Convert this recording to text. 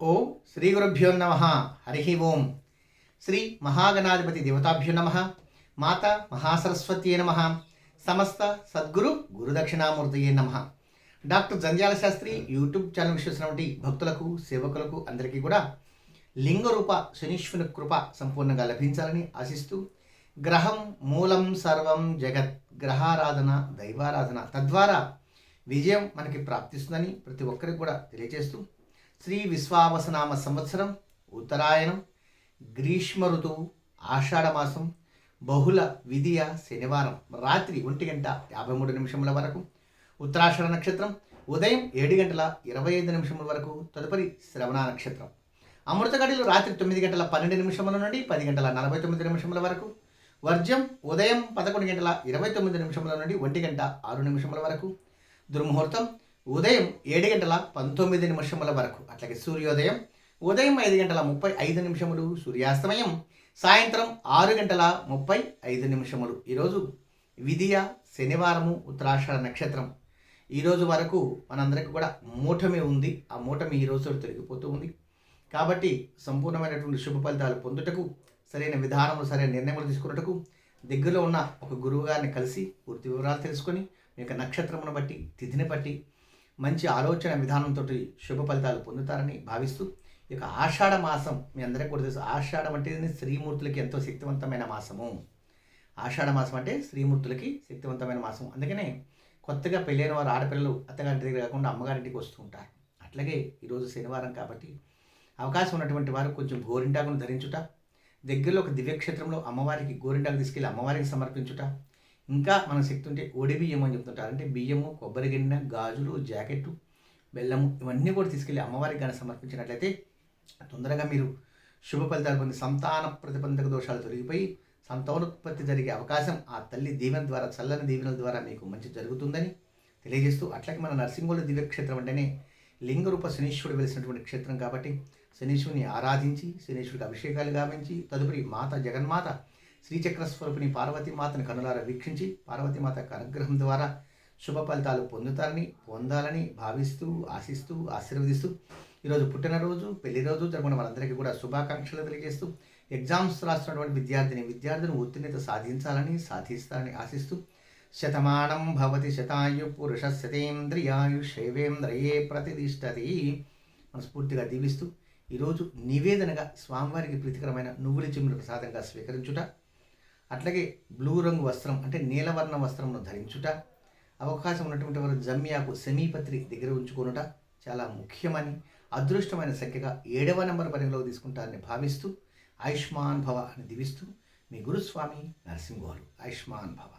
ఓం శ్రీ గురుభ్యో నమ. హరి ఓం. శ్రీ మహాగణాధిపతి దేవతాభ్యో నమ. మాత మహాసరస్వతి నమ. సమస్త సద్గురు గురుదక్షిణామూర్తియే నమ. Doctor Jandhyala Shastri YouTube channel విశ్వసినటువంటి భక్తులకు సేవకులకు అందరికీ కూడా లింగరూప శనీశ్వరుని కృప సంపూర్ణంగా లభించాలని ఆశిస్తూ గ్రహం మూలం సర్వం జగత్ గ్రహారాధన దైవారాధన తద్వారా విజయం మనకి ప్రాప్తిస్తుందని ప్రతి ఒక్కరికి కూడా తెలియజేస్తూ శ్రీ విశ్వావసనామ సంవత్సరం ఉత్తరాయణం గ్రీష్మ ఋతువు ఆషాఢమాసం బహుళ విధియ శనివారం రాత్రి ఒంటి గంట యాభై మూడు నిమిషముల వరకు ఉత్తరాషాఢ నక్షత్రం ఉదయం ఏడు గంటల ఇరవై ఐదు నిమిషముల వరకు తదుపరి శ్రవణ నక్షత్రం. అమృతగడిలో రాత్రి తొమ్మిది గంటల పన్నెండు నిమిషముల నుండి పది గంటల నలభై తొమ్మిది నిమిషముల వరకు వర్జ్యం ఉదయం పదకొండు గంటల ఇరవై తొమ్మిది నిమిషముల నుండి ఒంటి గంట ఆరు నిమిషముల వరకు దుర్ముహూర్తం ఉదయం ఏడు గంటల పంతొమ్మిది నిమిషముల వరకు అట్లాగే సూర్యోదయం ఉదయం ఐదు గంటల ముప్పై ఐదు నిమిషములు సూర్యాస్తమయం సాయంత్రం ఆరు గంటల ముప్పై ఐదు నిమిషములు. ఈరోజు విధియ శనివారము ఉత్తరాషాఢ నక్షత్రం. ఈరోజు వరకు మనందరికీ కూడా మూఠమే ఉంది. ఆ మూటమి ఈ రోజు తొలగిపోతూ ఉంది. కాబట్టి సంపూర్ణమైనటువంటి శుభ ఫలితాలు పొందుటకు సరైన విధానము సరైన నిర్ణయములు తీసుకున్నటకు దగ్గరలో ఉన్న ఒక గురువు గారిని కలిసి పూర్తి వివరాలు తెలుసుకొని మీ యొక్క నక్షత్రమును బట్టి తిథిని బట్టి మంచి ఆలోచన విధానంతో శుభ ఫలితాలు పొందుతారని భావిస్తూ ఇక ఆషాఢ మాసం మీ అందరికీ కూడా తెలుసు. ఆషాఢం అంటే శ్రీమూర్తులకి ఎంతో శక్తివంతమైన మాసము. ఆషాఢ మాసం అంటే శ్రీమూర్తులకి శక్తివంతమైన మాసం అందుకనే కొత్తగా పెళ్ళైన వారు ఆడపిల్లలు అత్తగారి దగ్గర కాకుండా అమ్మగారింటికి వస్తూ ఉంటారు. అట్లాగే ఈరోజు శనివారం కాబట్టి అవకాశం ఉన్నటువంటి వారు కొంచెం గోరింటాకును ధరించుట దగ్గరలో ఒక దివ్యక్షేత్రంలో అమ్మవారికి గోరింటాకు తీసుకెళ్ళి అమ్మవారికి సమర్పించుట ఇంకా మన శక్తి ఉంటే ఒడి బియ్యం అని చెప్తుంటారు. అంటే బియ్యము కొబ్బరి గిన్నె గాజులు జాకెట్టు బెల్లము ఇవన్నీ కూడా తీసుకెళ్ళి అమ్మవారికి కానీ సమర్పించినట్లయితే తొందరగా మీరు శుభ ఫలితాలు పొంది సంతాన ప్రతిబంధక దోషాలు తొలగిపోయి సంతానోత్పత్తి జరిగే అవకాశం ఆ తల్లి దీవెన ద్వారా చల్లని దీవెనల ద్వారా మీకు మంచి జరుగుతుందని తెలియజేస్తూ అట్లాగే మన నరసింహుల దివ్యక్షేత్రం అంటేనే లింగరూప శనీశ్వరుడు వెలిసినటువంటి క్షేత్రం కాబట్టి శనీశ్వరుని ఆరాధించి శనీశ్వరుడికి అభిషేకాలు గావించి తదుపరి మాత జగన్మాత శ్రీచక్ర స్వరూపిణి పార్వతీమాతను కనులారా వీక్షించి పార్వతీమాత అనుగ్రహం ద్వారా శుభ ఫలితాలు పొందుతారని పొందాలని భావిస్తూ ఆశిస్తూ ఆశీర్వదిస్తూ ఈరోజు పుట్టినరోజు పెళ్ళి రోజు జరుగుతున్న మనందరికీ కూడా శుభాకాంక్షలు తెలియజేస్తూ ఎగ్జామ్స్ రాస్తున్నటువంటి విద్యార్థిని విద్యార్థిని ఉత్తీర్ణత సాధించాలని సాధిస్తారని ఆశిస్తూ శతమానం భవతి శతాయు పురుష శతేంద్రియాయు శైవేంద్రయే ప్రతిష్టతి మనస్ఫూర్తిగా దీవిస్తూ ఈరోజు నివేదనగా స్వామివారికి ప్రీతికరమైన నువ్వుల చిమ్ముల ప్రసాదంగా స్వీకరించుట అట్లాగే బ్లూ రంగు వస్త్రం అంటే నీలవర్ణ వస్త్రంను ధరించుట అవకాశం ఉన్నటువంటి వారు జమ్యాకు సెమీపత్రి దగ్గర ఉంచుకొనుట చాలా ముఖ్యమని అదృష్టమైన సంఖ్యగా ఏడవ నెంబర్ పరిగణలో తీసుకుంటారని భావిస్తూ ఆయుష్మాన్ భవ అని దివిస్తూ మీ గురుస్వామి నరసింహోలు ఆయుష్మాన్ భవ.